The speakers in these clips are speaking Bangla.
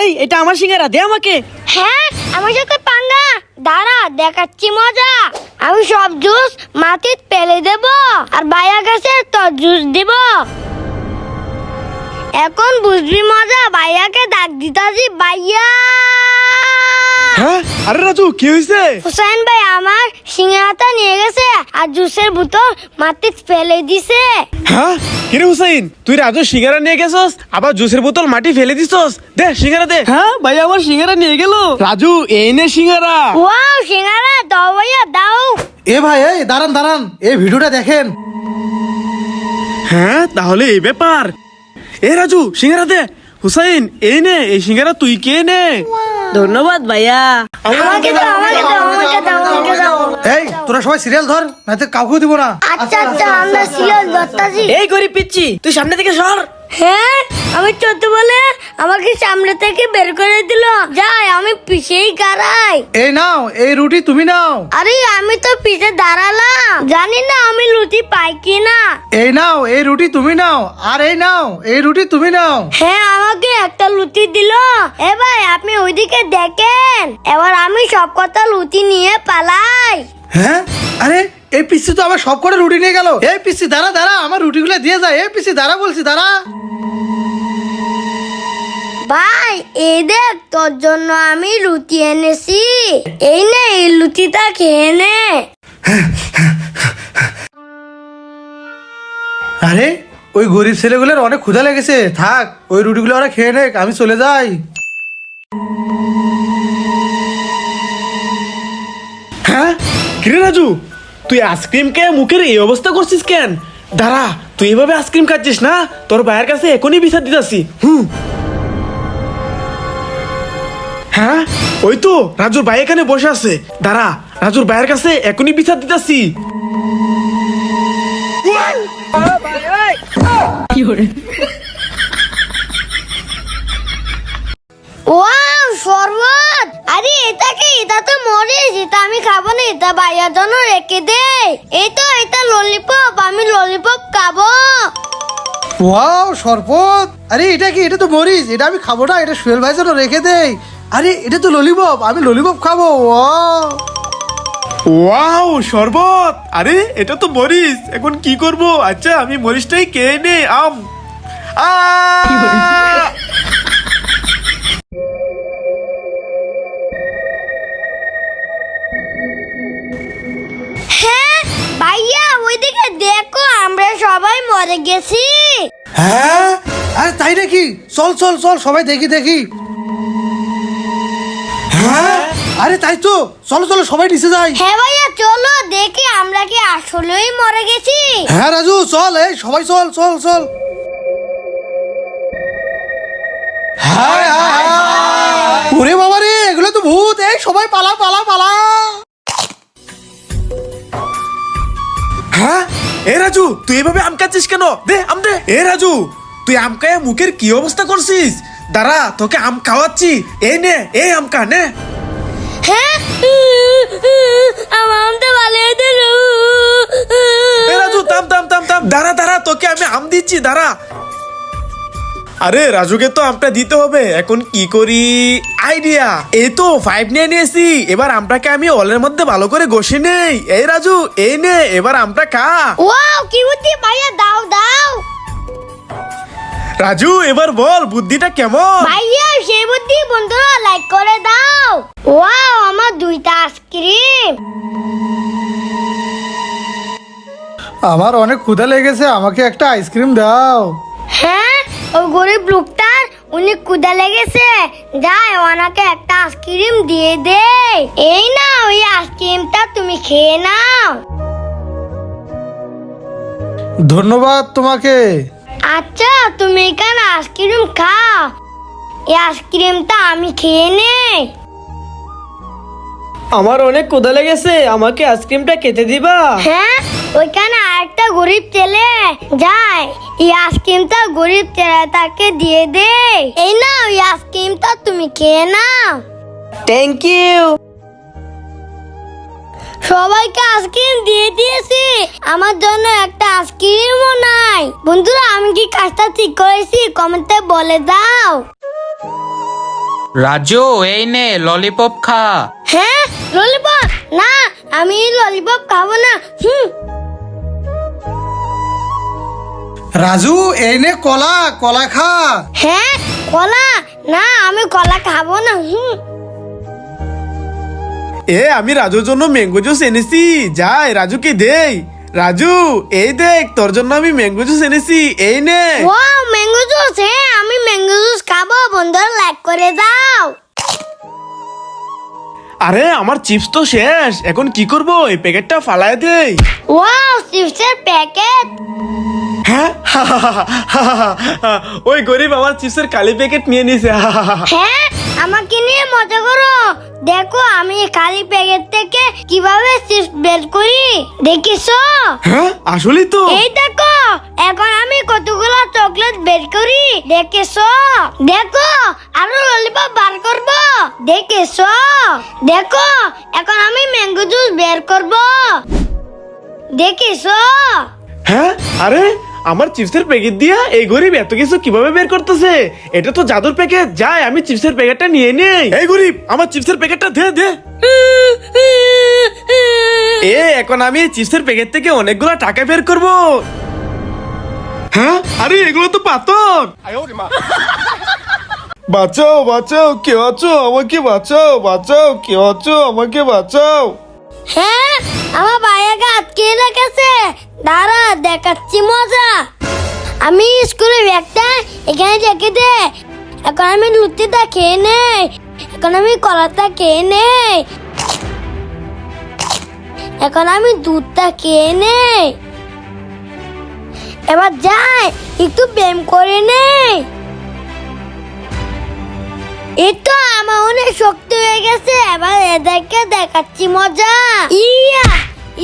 এই এটা আমার সিঙ্গারা দে আমাকে। হ্যাঁ আমার সাথে পাঙ্গা? দাঁড়া দেখাচ্ছি মজা। আমি সব জুস মাটিতে ফেলে দেব আর বাইয়া গাছে তোর জুস দিব। এখন বুঝবি মজা বাইয়াকে ডাক দিতাছি বাইয়া। হ্যাঁ? আরে রাজু কি হয়েছে হুসাইন ভাই আমার সিঙ্গারাটা নিয়ে গেছে আর জুসের বোতল মাটিতে ফেলে দিছে। হ্যাঁ? কিরে হুসাইন তুই রাজু সিঙ্গারা নিয়ে গেছস? আবার জুসের বোতল মাটি ফেলে দিছস? দে সিঙ্গারা দে। হ্যাঁ ভাই আমার সিঙ্গারা নিয়ে গেল। রাজু এই নে সিঙ্গারা। ওয়াও সিঙ্গারা দাও ভাইয়া দাও। এ ভাই এই দাঁড়ান দাঁড়ান এই ভিডিওটা দেখেন। হ্যাঁ তাহলে এই ব্যাপার। এ রাজু সিঙ্গারা দে। হুসাইন এই নে এই সিঙ্গারা তুই কে নে? ধন্যবাদ ভাইয়া। আমাকে দাও আমাকে দাও আমাকে দাও আমাকে দাও। এই তোরা সবাই সিরিয়াল ধর নয়তো কাউকে দিব না। আচ্ছা আচ্ছা আমরা সিরিয়াস ধরতাছি। এই গরিব পিচ্ছি তুই সামনে থেকে সর। হ্যাঁ আমি চোদ্দ বলে আমাকে সামনে থেকে বের করে দিল। যাই আমি পিছেই গাড়াই এই নাও এই রুটি তুমি নাও। আরে আমি তো পিছে দাঁড়ালাম। জানি না আমি লুচি পাই কি না এই নাও এই রুটি তুমি নাও। আর এই নাও এই রুটি তুমি নাও। হ্যাঁ আমাকে একটা লুচি দিল। এ ভাই আপনি ওইদিকে দেখেন। এবার আমি সব কথা লুচি নিয়ে পালাই। হ্যাঁ? আরে এই পিসি তো আবার সব করে রুটি নিয়ে গেল। এই পিসি দাঁড়া দাঁড়া আমার রুটিগুলো দিয়ে যায় এই পিসি দাঁড়া বলছি দাঁড়া। ভাই এই দেখ তোর জন্য আমি লুচি এনেছি। এই নে এই লুচিটা খেয়ে নে। আরে ওই গরিব ছেলেগুলোর অনেক ক্ষুধা লেগেছে। থাক ওই রুটিগুলো ওরা খেয়ে নেক আমি চলে যাই। হ্যাঁ? কিরে রাজু তুই আইসক্রিম কে মুখের এই অবস্থা করছিস কেন? দাঁড়া, তুই এভাবে আইসক্রিম খাচ্ছিস না? তোর ভাইয়ের কাছে এখনই বিচার দিতাছি। হুম। হ্যাঁ? ওই তো, রাজুর ভাই এখানে বসে আছে। দাঁড়া, রাজুর ভাইয়ের কাছে এখনই বিচার দিতাছি। এটা কি এটা তো আমি খাব না এটা ভাইয়ার জন্য রেখে দে। এই তো এটা ললিপপ আমি ললিপপ খাব। ওয়াও শরবত। আরে এটা কি? এটা তো মরিচ। এটা আমি খাব না এটা সুয়েল ভাই জন্য রেখে দেই। আরে এটা তো ললিপপ আমি ললিপপ খাব ওয়াও। ওয়াও শরবত। আরে এটা তো মরিস এখন কি করব? আচ্ছা আমি মরিচটাই কে নে আম। আ! সবাই মরে গেছি। হ্যাঁ? আরে তাই নাকি? চল চল চল সবাই দেখি দেখি। হ্যাঁ? আরে তাই তো। চলো চলো সবাই নিচে যাই। হ্যাঁ ভাইয়া চলো দেখি আমরা কি আসলেই মরে গেছি। হ্যাঁ রাজু চল এই সবাই চল চল চল। হায়, হায়, হায়। ওরে বাবা রে এগুলো তো ভূত। এই সবাই পালা পালা পালা হ্যাঁ? এ রাজু তুই এভাবে আম খাচ্ছিস কেন? দে আম দে। এ রাজু তুই আম খায় মুখের কি অবস্থা করছিস? দাঁড়া তোকে আম খাওয়াচ্ছি। এই নে এই আম খা নে। হ্যাঁ? আমার তো ভালো দিল এ রাজু থাম থাম থাম থাম। দাঁড়া দাঁড়া তোকে আমি আম দিচ্ছি দাঁড়া। আরে রাজুকে তো আমটা দিতে হবে। এখন কি করি? আইডিয়া! এই তো ফাইভ নিয়ে নিয়েছি। এবার আমটাকে আমি অলের মধ্যে ভালো করে ঘষে নেই। এই রাজু এই নে এবার আমটা খা। ওয়াও কি বুদ্ধি ভাইয়া দাও দাও। রাজু এবার বল বুদ্ধিটা কেমন? ভাইয়া সেই বুদ্ধি বন্ধুরা লাইক করে দাও। ওয়াও আমার দুইটা আইসক্রিম। আমার অনেক ক্ষুধা লেগেছে আমাকে একটা আইসক্রিম দাও। হ্যাঁ ওই গরিব লোকটার উনি কুদা লেগেছে। যাই ওনাকে একটা আইসক্রিম দিয়ে দে। এই না ওই আইসক্রিমটা তুমি খেয়ে নাও। ধন্যবাদ তোমাকে। আচ্ছা তুমি এখানে আইসক্রিম খাও। এই আইসক্রিমটা আমি খেয়ে নেই। আমার অনেক কোদা লেগেছে আমাকে আইসক্রিমটা খেতে দিবা? হ্যাঁ ওইখানে আরেকটা গরিব ছেলে যায় এই আইসক্রিমটা গরিব ছেলেটাকে দিয়ে দে। এই না ওই আইসক্রিমটা তুমি খেয়ে নাও। থ্যাংক ইউ সবাইকে আইসক্রিম দিয়ে দিয়েছি আমার জন্য একটা আইসক্রিমও নাই। বন্ধুরা আমি কি কাজটা ঠিক করেছি? কমেন্টে বলে দাও। রাজু এই নে ললিপপ খা। হ্যাঁ ললিপপ না আমি ললিপপ খাব না। হুম। রাজু এই নে কলা কলা খা। হ্যাঁ কলা? না আমি কলা খাব না হুম। এ আমি রাজুর জন্য ম্যাঙ্গো জুস এনেছি। যাই রাজুকে দেই। রাজু এই দেখ তোর জন্য আমি ম্যাঙ্গো জুস এনেছি। এই নে। ওয়াও ম্যাঙ্গো জুস হ্যাঁ আমি ম্যাঙ্গো জুস খাব। বন্ধুরা লাইক করে দাও। আরে আমার চিপস তো শেষ। এখন কি করব? এই প্যাকেটটা ফালায় দেই। ওয়াও চিপসের প্যাকেট। হ্যাঁ? ওই গরিব আমার চিপসের কালি প্যাকেট নিয়ে নিছে। হ্যাঁ আমাকে নিয়ে মজা করো। দেখো আমি কালি প্যাকেট থেকে কীভাবে চিপস বের করি। দেখিছো হ্যাঁ আসলেই তো। এই দেখো এখন আমি কতগুলো চকলেট বের করি? দেখেছ? দেখো আরও ললিপপ বার করব। দেখেছ? দেখো, এখন আমি ম্যাঙ্গো জুস বের করব। দেখেছ? হ্যাঁ আরে, আমার চিপসের প্যাকেট দিয়া এই গরিব এত কিছু কীভাবে বের করতেছে? এটা তো জাদুর প্যাকেট যাই, আমি চিপসের প্যাকেটটা নিয়ে নেই। এই গরিব, আমার চিপসের প্যাকেটটা দে দে। এ, এখন আমি চিপসের প্যাকেট থেকে অনেকগুলো টাকা বের করব। হ্যাঁ? আরে, এগুলো তো পাথর। বাঁচাও বাঁচাও, কেউ আছো? আমাকে বাঁচাও বাঁচাও, কেউ আছো? আমাকে বাঁচাও। হ্যাঁ আমার ভাইয়াকে আটকে রেখেছে? দাঁড়া, দেখাচ্ছি মজা। আমি স্কুলের ব্যাগটা এখানে রেখে দে। এখন আমি লুচিটা খেয়ে নেই। এখন আমি কলাটা খেয়ে নেই। এখন আমি দুধটা খেয়ে নেই। এবার যাই একটু ব্যায়াম করে নেই এই তো আমার অনেক শক্তি হয়ে গেছে এবার এদেরকে দেখাচ্ছি মজা। ইয়া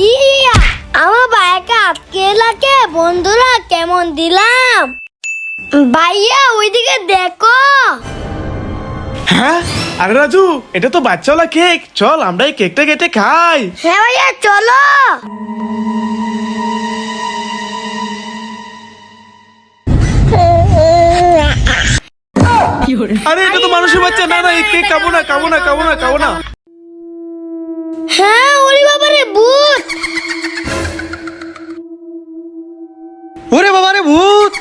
ইয়া আমার ভাইকে আটকে লাগে বন্ধুরা কেমন দিলাম? ভাইয়া ওইদিকে দেখো। হ্যাঁ আরে রাজু এটা তো বাচ্চাওয়ালা কেক। চল আমরা এই কেকটা কেটে খাই। হ্যাঁ ভাইয়া চলো। আরে এটা তো মানুষের বাচ্চা। না না এই কেক খাব না খাব না খাব না খাব না। হ্যাঁ ওরে বাবারে ভূত! ওরে বাবা রে ভূত!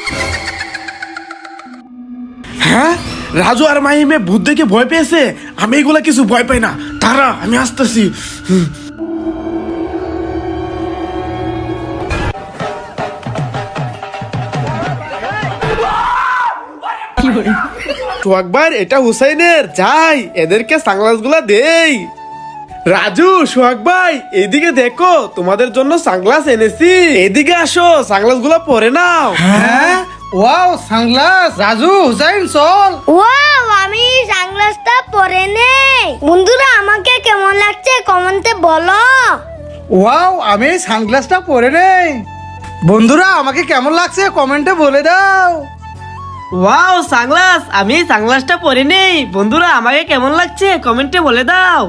হ্যাঁ? রাজু আর মাহিমে ভূত দেখে ভয় পেয়েছে? আমি এগুলা কিছু ভয় পাই না। তারা আমি আসতেছি। হুম। সোহাগবার এটা হুসাইনের। যাই এদেরকে সাংলাসগুলা দেই। রাজু সোহাগ ভাই এদিকে দেখো তোমাদের জন্য সাংগ্লাস এনেছি। এদিকে আসো সাংগ্লাসগুলা পরে নাও। হ্যাঁ? Wow sunglass. রাজু হুসাইন চল। ওয়াও আমি সানগ্লাসটা পরে নেই। বন্ধুরা আমাকে কেমন লাগছে কমেন্টে বলো। ওয়াও আমি সানগ্লাসটা পরে নেই। বন্ধুরা আমাকে কেমন লাগছে কমেন্টে বলে দাও। ওয়াও সাংলাস আমি সাংলাসটা পরে নেই বন্ধুরা আমাকে কেমন লাগছে? কমেন্টে বলে দাও।